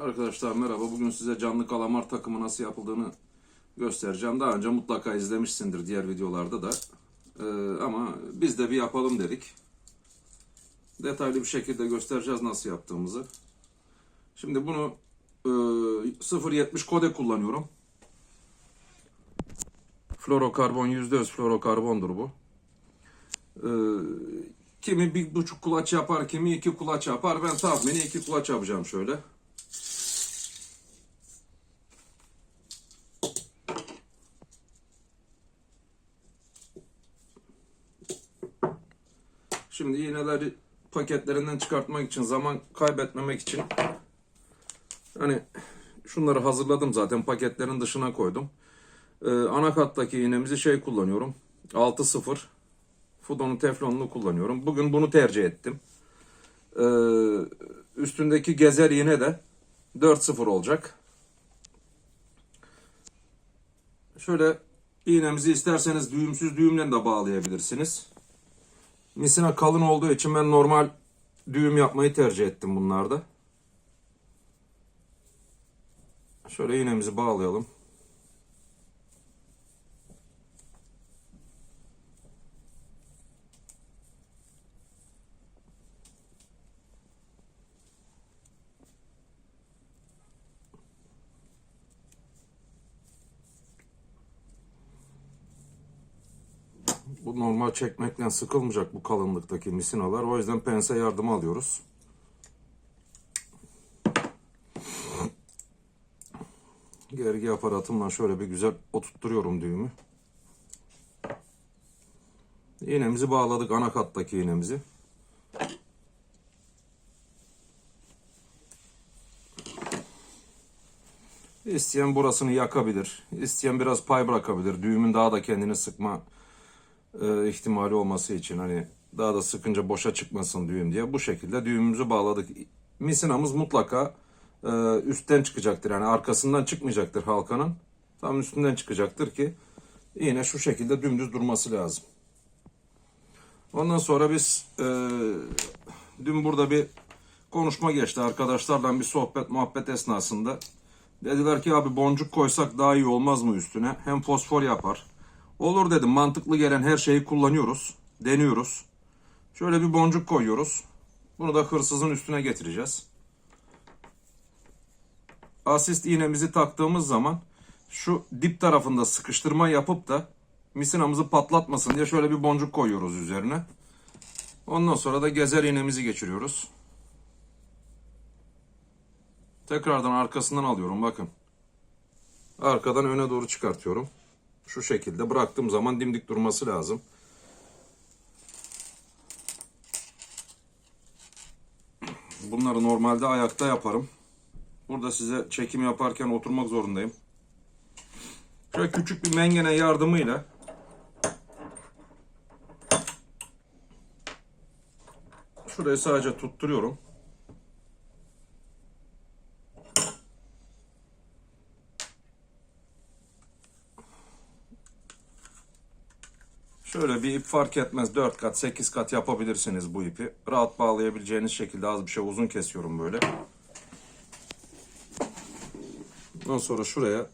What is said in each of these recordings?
Arkadaşlar merhaba. Bugün size canlı kalamar takımı nasıl yapıldığını göstereceğim. Daha önce mutlaka izlemişsindir diğer videolarda da. Ee, ama biz de bir yapalım dedik. Detaylı bir şekilde göstereceğiz nasıl yaptığımızı. Şimdi bunu e, 0.70 kode kullanıyorum. Florokarbon %100 florokarbondur bu. Ee, kimi bir buçuk kulaç yapar, kimi iki kulaç yapar. Ben tahmini iki kulaç yapacağım şöyle. Şimdi iğneleri paketlerinden çıkartmak için, zaman kaybetmemek için hani şunları hazırladım zaten paketlerin dışına koydum. Ee, anakattaki iğnemizi şey kullanıyorum. 6-0 Fudon'un teflonunu kullanıyorum. Bugün bunu tercih ettim. Ee, üstündeki gezer iğne de 4-0 olacak. Şöyle iğnemizi isterseniz düğümsüz düğümle de bağlayabilirsiniz. Misina kalın olduğu için ben normal düğüm yapmayı tercih ettim bunlarda. Şöyle iğnemizi bağlayalım. Bu normal çekmekten sıkılmayacak bu kalınlıktaki misinalar. O yüzden pense yardımı alıyoruz. Gergi aparatımla şöyle bir güzel oturtturuyorum düğümü. İğnemizi bağladık anakattaki iğnemizi. İsteyen burasını yakabilir. İsteyen biraz pay bırakabilir. Düğümün daha da kendini sıkma e, ihtimali olması için hani daha da sıkınca boşa çıkmasın düğüm diye bu şekilde düğümümüzü bağladık. Misinamız mutlaka e, üstten çıkacaktır yani arkasından çıkmayacaktır halkanın. Tam üstünden çıkacaktır ki yine şu şekilde dümdüz durması lazım. Ondan sonra biz e, dün burada bir konuşma geçti arkadaşlarla bir sohbet muhabbet esnasında. Dediler ki abi boncuk koysak daha iyi olmaz mı üstüne? Hem fosfor yapar. Olur dedim mantıklı gelen her şeyi kullanıyoruz. Deniyoruz. Şöyle bir boncuk koyuyoruz. Bunu da hırsızın üstüne getireceğiz. Asist iğnemizi taktığımız zaman şu dip tarafında sıkıştırma yapıp da misinamızı patlatmasın diye şöyle bir boncuk koyuyoruz üzerine. Ondan sonra da gezer iğnemizi geçiriyoruz. Tekrardan arkasından alıyorum bakın. Arkadan öne doğru çıkartıyorum. Şu şekilde bıraktığım zaman dimdik durması lazım. Bunları normalde ayakta yaparım. Burada size çekim yaparken oturmak zorundayım. Şöyle küçük bir mengene yardımıyla şurayı sadece tutturuyorum. Şöyle bir ip fark etmez. 4 kat 8 kat yapabilirsiniz bu ipi. Rahat bağlayabileceğiniz şekilde az bir şey uzun kesiyorum böyle. Ondan sonra şuraya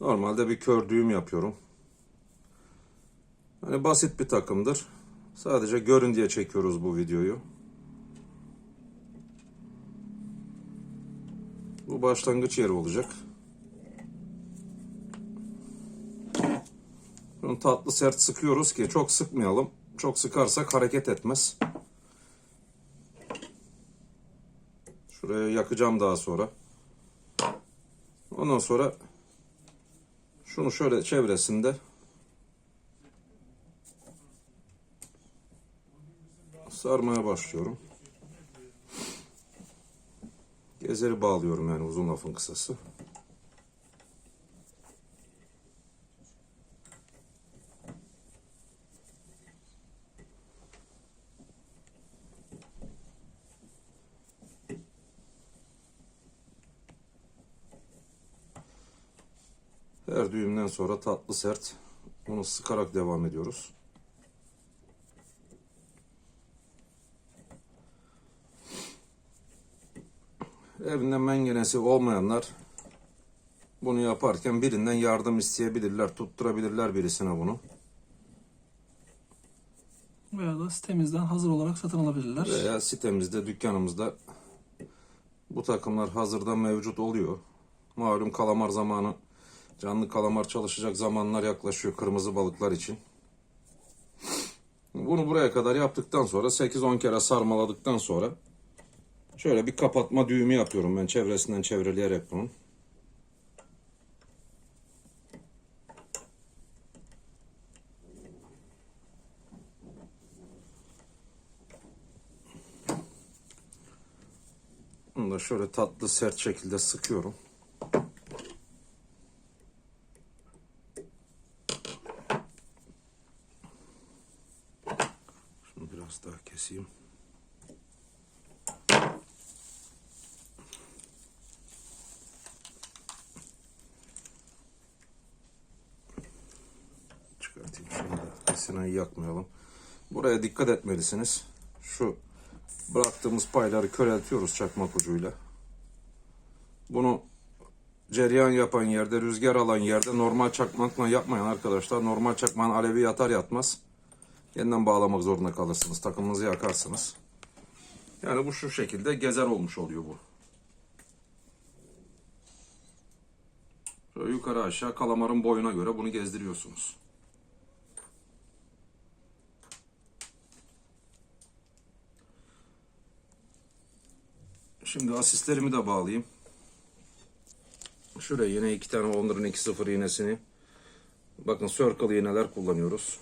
normalde bir kör düğüm yapıyorum. Hani basit bir takımdır. Sadece görün diye çekiyoruz bu videoyu. Bu başlangıç yeri olacak. Bunu tatlı sert sıkıyoruz ki çok sıkmayalım. Çok sıkarsak hareket etmez. Şuraya yakacağım daha sonra. Ondan sonra şunu şöyle çevresinde sarmaya başlıyorum. Gezeri bağlıyorum yani uzun lafın kısası. Her düğümden sonra tatlı sert onu sıkarak devam ediyoruz. Evinde mengenesi olmayanlar bunu yaparken birinden yardım isteyebilirler, tutturabilirler birisine bunu. Veya da sitemizden hazır olarak satın alabilirler. Veya sitemizde, dükkanımızda bu takımlar hazırda mevcut oluyor. Malum kalamar zamanı, canlı kalamar çalışacak zamanlar yaklaşıyor kırmızı balıklar için. Bunu buraya kadar yaptıktan sonra 8-10 kere sarmaladıktan sonra şöyle bir kapatma düğümü yapıyorum ben çevresinden çevreleyerek bunun. Bunu da şöyle tatlı sert şekilde sıkıyorum. Şunu biraz daha keseyim. Çıkartayım da. Sineği yakmayalım. Buraya dikkat etmelisiniz. Şu bıraktığımız payları köreltiyoruz çakmak ucuyla. Bunu cereyan yapan yerde, rüzgar alan yerde normal çakmakla yapmayan arkadaşlar normal çakmağın alevi yatar yatmaz yeniden bağlamak zorunda kalırsınız. Takımınızı yakarsınız. Yani bu şu şekilde gezer olmuş oluyor bu. Şöyle yukarı aşağı kalamarın boyuna göre bunu gezdiriyorsunuz. Şimdi asistlerimi de bağlayayım. Şuraya yine iki tane onların 2.0 iğnesini. Bakın circle iğneler kullanıyoruz.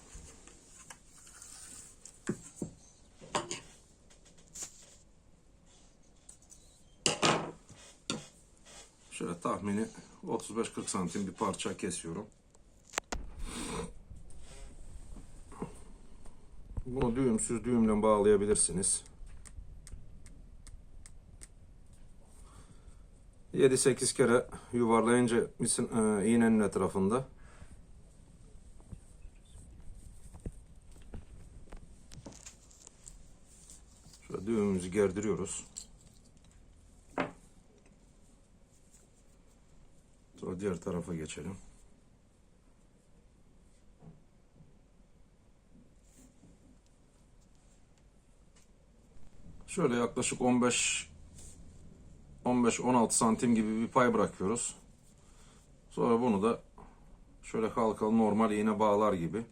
Şöyle tahmini 35-40 santim bir parça kesiyorum. Bunu düğümsüz düğümle bağlayabilirsiniz. 7-8 kere yuvarlayınca misin, e, iğnenin etrafında şöyle düğümümüzü gerdiriyoruz. Diğer tarafa geçelim. Şöyle yaklaşık 15 15-16 santim gibi bir pay bırakıyoruz. Sonra bunu da şöyle halkalı normal iğne bağlar gibi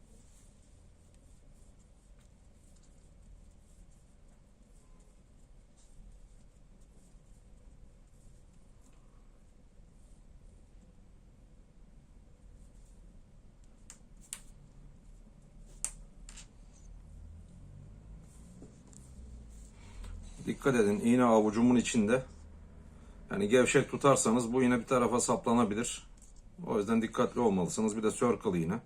Dikkat edin iğne avucumun içinde. Yani gevşek tutarsanız bu iğne bir tarafa saplanabilir. O yüzden dikkatli olmalısınız. Bir de circle iğne.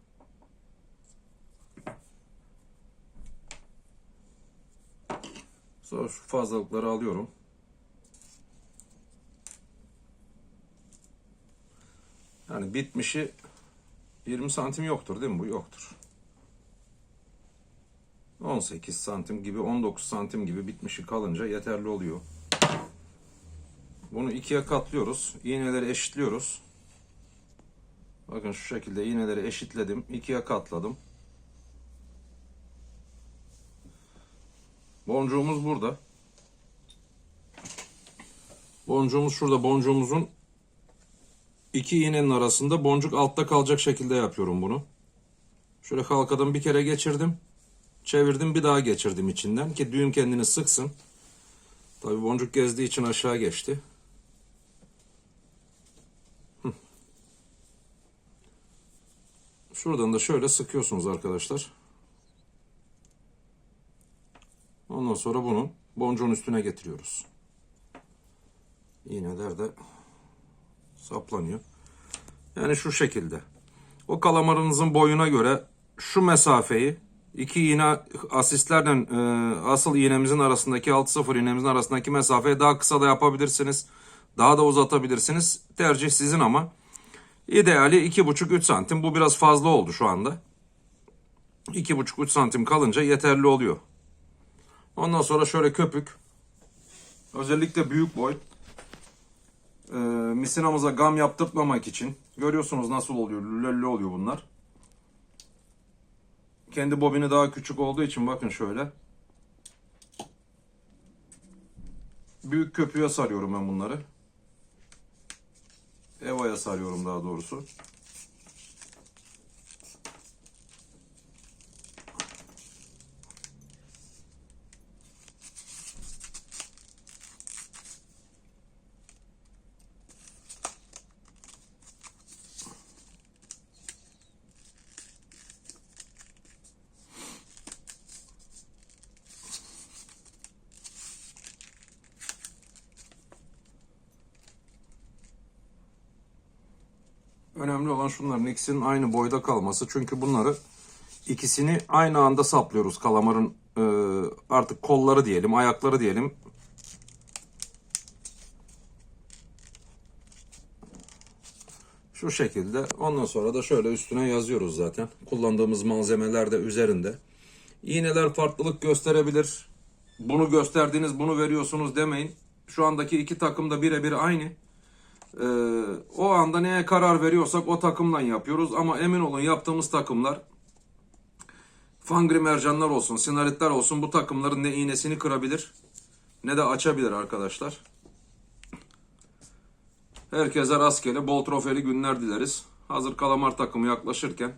Sonra şu fazlalıkları alıyorum. Yani bitmişi 20 santim yoktur değil mi? Bu yoktur. 18 santim gibi 19 santim gibi bitmişi kalınca yeterli oluyor. Bunu ikiye katlıyoruz. İğneleri eşitliyoruz. Bakın şu şekilde iğneleri eşitledim. ikiye katladım. Boncuğumuz burada. Boncuğumuz şurada. Boncuğumuzun iki iğnenin arasında boncuk altta kalacak şekilde yapıyorum bunu. Şöyle halkadan bir kere geçirdim. Çevirdim bir daha geçirdim içinden ki düğüm kendini sıksın. Tabi boncuk gezdiği için aşağı geçti. Şuradan da şöyle sıkıyorsunuz arkadaşlar. Ondan sonra bunu boncuğun üstüne getiriyoruz. İğneler de saplanıyor. Yani şu şekilde. O kalamarınızın boyuna göre şu mesafeyi iki iğne asistlerle e, asıl iğnemizin arasındaki 6-0 iğnemizin arasındaki mesafeyi daha kısa da yapabilirsiniz. Daha da uzatabilirsiniz. Tercih sizin ama ideali 2,5-3 santim. Bu biraz fazla oldu şu anda. 2,5-3 santim kalınca yeterli oluyor. Ondan sonra şöyle köpük. Özellikle büyük boy. e, misinamıza gam yaptırtmamak için görüyorsunuz nasıl oluyor löllü oluyor bunlar. Kendi bobini daha küçük olduğu için bakın şöyle. Büyük köpüğe sarıyorum ben bunları. Eva'ya sarıyorum daha doğrusu. Önemli olan şunların ikisinin aynı boyda kalması. Çünkü bunları ikisini aynı anda saplıyoruz. Kalamarın e, artık kolları diyelim, ayakları diyelim. Şu şekilde. Ondan sonra da şöyle üstüne yazıyoruz zaten. Kullandığımız malzemeler de üzerinde. İğneler farklılık gösterebilir. Bunu gösterdiniz, bunu veriyorsunuz demeyin. Şu andaki iki takım da birebir aynı. Ee, o anda neye karar veriyorsak o takımdan yapıyoruz. Ama emin olun yaptığımız takımlar fangri mercanlar olsun, sinaritler olsun bu takımların ne iğnesini kırabilir ne de açabilir arkadaşlar. Herkese rastgele bol trofeli günler dileriz. Hazır kalamar takımı yaklaşırken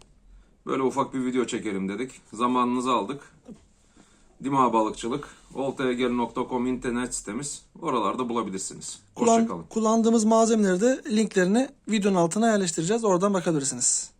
böyle ufak bir video çekelim dedik. Zamanınızı aldık. Dima Balıkçılık, oltayagel.com internet sitemiz. Oralarda bulabilirsiniz. Kullan- Hoşçakalın. kullandığımız malzemeleri de linklerini videonun altına yerleştireceğiz. Oradan bakabilirsiniz.